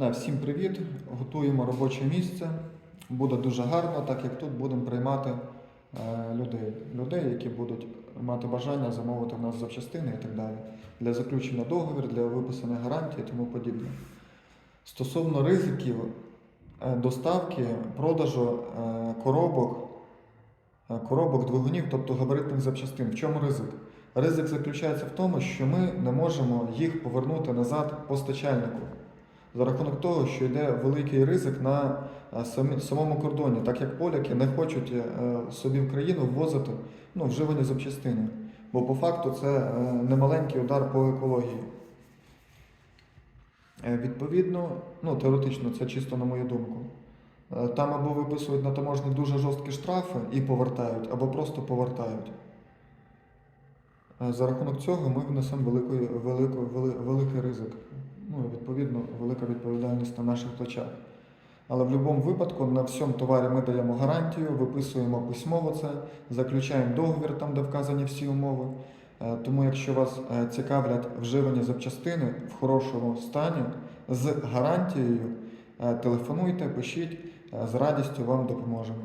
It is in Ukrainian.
Да, всім привіт! Готуємо робоче місце. Буде дуже гарно, так як тут будемо приймати е, людей, людей, які будуть мати бажання замовити в нас запчастини і так далі. Для заключення договорів, для виписання гарантій і тому подібне. Стосовно ризиків е, доставки, продажу е, коробок, е, коробок двигунів, тобто габаритних запчастин. В чому ризик? Ризик заключається в тому, що ми не можемо їх повернути назад постачальнику за рахунок того, що йде великий ризик на е, самому кордоні, так як поляки не хочуть е, собі в країну ввозити ну, вживані запчастини. Бо по факту це е, немаленький удар по екології. Відповідно, ну теоретично, це чисто на мою думку. Там або виписують на таможні дуже жорсткі штрафи і повертають, або просто повертають. За рахунок цього ми внесемо великий, великий, великий ризик. Ну, відповідно, велика відповідальність на наших плечах. Але в будь-якому випадку на всьому товарі ми даємо гарантію, виписуємо письмово це, заключаємо договір там, де вказані всі умови. Е, Тому, якщо вас е, цікавлять вживані запчастини в хорошому стані з гарантією, е, телефонуйте, пишіть, з радістю вам допоможемо.